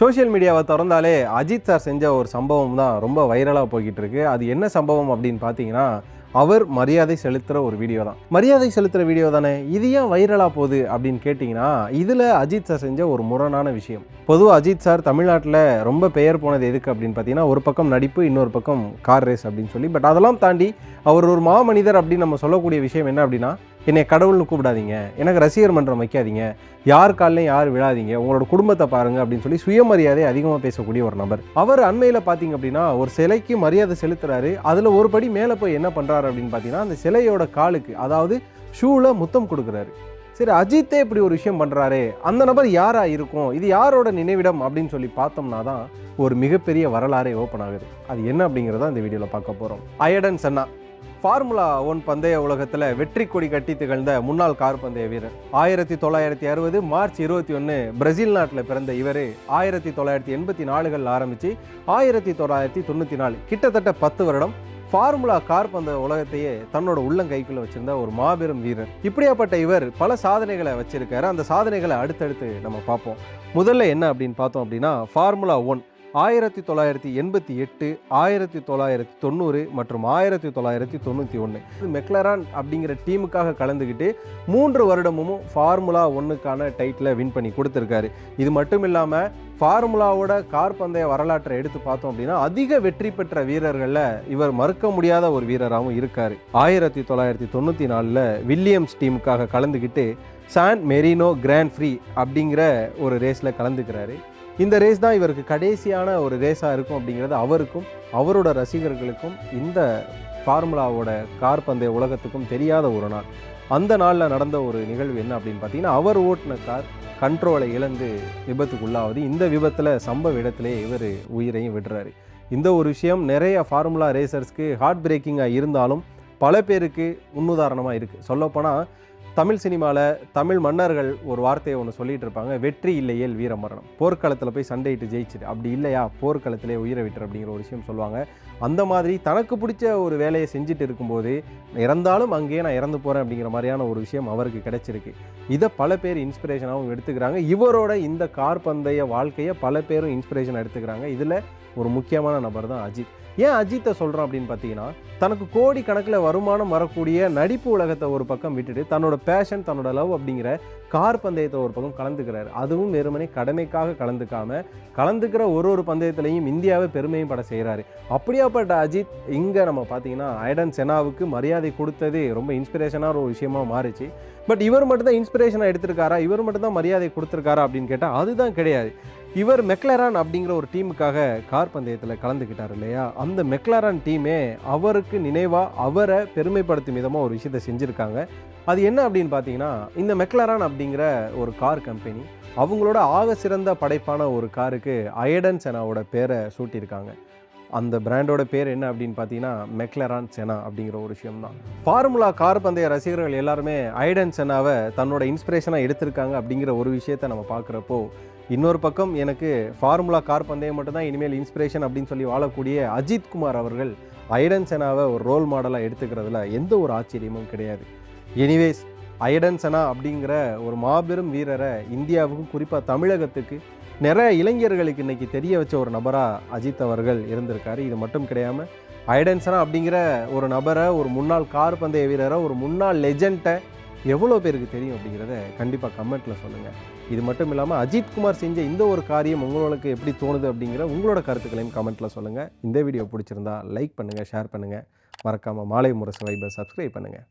Social மீடியாவை திறந்தாலே Ajith sir செஞ்ச ஒரு சம்பவம் தான் ரொம்ப வைரலாக போய்கிட்டு இருக்கு அது என்ன சம்பவம் அப்படின்னு பார்த்தீங்கன்னா அவர் மரியாதை செலுத்துகிற ஒரு வீடியோ தான். மரியாதை செலுத்துகிற வீடியோ தானே? இது ஏன் வைரலாக போகுது அப்படின்னு கேட்டிங்கன்னா இதில் அஜித் சார் செஞ்ச ஒரு முரணான விஷயம். பொதுவாக அஜித் சார் தமிழ்நாட்டில் ரொம்ப பெயர் போனது எதுக்கு அப்படின்னு பார்த்தீங்கன்னா ஒரு பக்கம் நடிப்பு இன்னொரு பக்கம் கார் ரேஸ் அப்படின்னு சொல்லி. பட் அதெல்லாம் தாண்டி அவர் ஒரு மாமனிதர் அப்படின்னு நம்ம சொல்லக்கூடிய விஷயம் என்ன அப்படின்னா என்னை கடவுள்னு கூப்பிடாதீங்க. எனக்கு ரசிகர் மன்றம் வைக்காதீங்க. யார் காலையும் யார் விழாதீங்க. உங்களோட குடும்பத்தை பாருங்கள் அப்படின்னு சொல்லி சுயமரியாதை அதிகமாக பேசக்கூடிய ஒரு நபர். அவர் அண்மையில் பார்த்தீங்க அப்படின்னா ஒரு சிலைக்கு மரியாதை செலுத்துறாரு. அதில் ஒரு படி மேலே போய் என்ன பண்ணுறாரு அப்படின்னு பார்த்தீங்கன்னா அந்த சிலையோட காலுக்கு அதாவது ஷூவில் முத்தம் கொடுக்குறாரு. சரி அஜித்தே இப்படி ஒரு விஷயம் பண்ணுறாரே அந்த நபர் யாராக இருக்கும்? இது யாரோட நினைவிடம் அப்படின்னு சொல்லி பார்த்தோம்னா தான் ஒரு மிகப்பெரிய வரலாறே ஓப்பன் ஆகுது. அது என்ன அப்படிங்கிறத இந்த வீடியோவில் பார்க்க போகிறோம் அயடன் சன்னா. ஃபார்முலா ஒன் பந்தய உலகத்தில் வெற்றி கொடி கட்டி திகழ்ந்த முன்னாள் கார் பந்தய வீரர். ஆயிரத்தி தொள்ளாயிரத்தி அறுபது மார்ச் இருபத்தி ஒன்று பிரேசில் நாட்டில் பிறந்த இவர் ஆயிரத்தி தொள்ளாயிரத்தி எண்பத்தி நாலுகள் ஆரம்பித்து ஆயிரத்தி தொள்ளாயிரத்தி தொண்ணூற்றி நாலு. கிட்டத்தட்ட பத்து வருடம் ஃபார்முலா கார் பந்த உலகத்தையே தன்னோட உள்ளங்கைக்குள்ள வச்சிருந்த ஒரு மாபெரும் வீரர். இப்படியாப்பட்ட இவர் பல சாதனைகளை வச்சிருக்காரு. அந்த சாதனைகளை அடுத்தடுத்து நம்ம பார்ப்போம். முதல்ல என்ன அப்படின்னு பார்த்தோம் அப்படின்னா ஃபார்முலா ஒன் ஆயிரத்தி தொள்ளாயிரத்தி எண்பத்தி எட்டு ஆயிரத்தி தொள்ளாயிரத்தி தொண்ணூறு மற்றும் ஆயிரத்தி தொள்ளாயிரத்தி தொண்ணூற்றி ஒன்று. மெக்லரான் அப்படிங்கிற டீமுக்காக கலந்துக்கிட்டு மூன்று வருடமும் ஃபார்முலா ஒன்றுக்கான டைட்டிலை வின் பண்ணி கொடுத்துருக்காரு. இது மட்டும் இல்லாமல் ஃபார்முலாவோட கார் பந்தய வரலாற்றை எடுத்து பார்த்தோம் அப்படின்னா அதிக வெற்றி பெற்ற வீரர்களில் இவர் மறுக்க முடியாத ஒரு வீரராகவும் இருக்கார். ஆயிரத்தி தொள்ளாயிரத்தி தொண்ணூற்றி நாலில் வில்லியம்ஸ் டீமுக்காக கலந்துக்கிட்டு சான் மெரினோ கிராண்ட் ஃப்ரீ அப்படிங்கிற ஒரு ரேஸில் கலந்துக்கிறாரு. இந்த ரேஸ் தான் இவருக்கு கடைசியான ஒரு ரேஸாக இருக்கும் அப்படிங்கிறது அவருக்கும் அவரோட ரசிகர்களுக்கும் இந்த ஃபார்முலாவோட கார் பந்தய உலகத்துக்கும் தெரியாத ஒரு நாள். அந்த நாளில் நடந்த ஒரு நிகழ்வு என்ன அப்படின்னு பார்த்தீங்கன்னா அவர் ஓட்டின கார் கண்ட்ரோலை இழந்து விபத்துக்குள்ளாவது இந்த விபத்தில் சம்பவ இடத்திலே இவர் உயிரையும் விடுறாரு. இந்த ஒரு விஷயம் நிறைய ஃபார்முலா ரேசர்ஸ்க்கு ஹார்ட் பிரேக்கிங்காக இருந்தாலும் பல பேருக்கு முன்னுதாரணமாக இருக்குது சொல்லப்போனால் தமிழ் சினிமாவில் தமிழ் மன்னர்கள் ஒரு வார்த்தையை ஒன்று சொல்லிட்டு இருப்பாங்க. வெற்றி இல்லையேல் வீரமரணம். போர்க்களத்தில் போய் சண்டையிட்டு ஜெயிச்சிடு. அப்படி இல்லையா? போர்க்களத்திலே உயிரை விட்டுரு அப்படிங்கிற ஒரு விஷயம் சொல்லுவாங்க. அந்த மாதிரி தனக்கு பிடிச்ச ஒரு வேலையை செஞ்சுட்டு இருக்கும்போது இறந்தாலும் அங்கேயே நான் இறந்து போகிறேன் அப்படிங்கிற மாதிரியான ஒரு விஷயம் அவருக்கு கிடைச்சிருக்கு. இதை பல பேர் இன்ஸ்பிரேஷனாகவும் எடுத்துக்கிறாங்க. இவரோட இந்த கார் பந்தய வாழ்க்கையை பல பேரும் இன்ஸ்பிரேஷன் எடுத்துக்கிறாங்க. இதில் ஒரு முக்கியமான நபர் தான் அஜித். ஏன் அஜித்தை சொல்கிறோம் அப்படின்னு பார்த்தீங்கன்னா தனக்கு கோடி கணக்கில் வருமானம் வரக்கூடிய நடிப்பு உலகத்தை ஒரு பக்கம் விட்டுட்டு தன்னோட பேஷன் தன்னோட லவ் அப்படிங்கிற கார் பந்தயத்தை ஒரு பக்கம் கலந்துக்கிறார். அதுவும் வெறுமனே கடமைக்காக கலந்துக்காமல் கலந்துக்கிற ஒரு ஒரு பந்தயத்திலையும் இந்தியாவை பெருமையும் பட செய்கிறாரு அப்படியாப்பட்ட அஜித் இங்கே நம்ம பார்த்தீங்கன்னா ஐடன் செனாவுக்கு மரியாதை கொடுத்தது ரொம்ப இன்ஸ்பிரேஷனாக ஒரு விஷயமா மாறிச்சு. பட் இவர் மட்டும் தான் இன்ஸ்பிரேஷனாக எடுத்திருக்காரா? இவர் மட்டும் தான் மரியாதை கொடுத்துருக்காரா அப்படின்னு கேட்டால் அதுதான் கிடையாது. இவர் மெக்லரான் அப்படிங்கிற ஒரு டீமுக்காக கார் பந்தயத்தில் கலந்துக்கிட்டார் இல்லையா? அந்த மெக்லரான் டீமே அவருக்கு நினைவாக அவரை பெருமைப்படுத்தும் விதமாக ஒரு விஷயத்தை செஞ்சுருக்காங்க. அது என்ன அப்படின்னு பார்த்தீங்கன்னா இந்த மெக்லரான் அப்படிங்கிற ஒரு கார் கம்பெனி அவங்களோட ஆக சிறந்த படைப்பான ஒரு காருக்கு அயடன் செனாவோட பேரை சூட்டியிருக்காங்க. அந்த பிராண்டோட பேர் என்ன அப்படின்னு பார்த்தீங்கன்னா மெக்லரான் செனா அப்படிங்கிற ஒரு விஷயம் தான் ஃபார்முலா கார் பந்தய ரசிகர்கள் எல்லாருமே ஐடன் செனாவை தன்னோட இன்ஸ்பிரேஷனாக எடுத்திருக்காங்க அப்படிங்கிற ஒரு விஷயத்தை நம்ம பார்க்குறப்போ இன்னொரு பக்கம் எனக்கு ஃபார்முலா கார் பந்தயம் மட்டும்தான் இனிமேல் இன்ஸ்பிரேஷன் அப்படின்னு சொல்லி வாழக்கூடிய அஜித் குமார் அவர்கள் ஐடன் செனாவை ஒரு ரோல் மாடலாக எடுத்துக்கிறதுல எந்த ஒரு ஆச்சரியமும் கிடையாது. எனிவேஸ் ஐடன் செனா அப்படிங்கிற ஒரு மாபெரும் வீரரை இந்தியாவுக்கும் குறிப்பாக தமிழகத்துக்கு நிறைய இளைஞர்களுக்கு இன்றைக்கி தெரிய வச்ச ஒரு நபராக அஜித் அவர்கள் இருந்திருக்காரு. இது மட்டும் கிடையாமல் ஐடன்சனா அப்படிங்கிற ஒரு நபரை ஒரு முன்னாள் கார் பந்தய வீரரை ஒரு முன்னாள் லெஜண்ட்டை எவ்வளோ பேருக்கு தெரியும் அப்படிங்கிறத கண்டிப்பாக கமெண்ட்டில் சொல்லுங்கள் இது மட்டும் இல்லாமல் அஜித் குமார் செஞ்ச இந்த ஒரு காரியம் உங்களுக்கு எப்படி தோணுது அப்படிங்கிற உங்களோட கருத்துக்களையும் கமெண்ட்டில் சொல்லுங்கள் இந்த வீடியோ பிடிச்சிருந்தா லைக் பண்ணுங்கள் ஷேர் பண்ணுங்கள் மறக்காமல் மாலை முரசு வைபர் சப்ஸ்கிரைப் பண்ணுங்கள்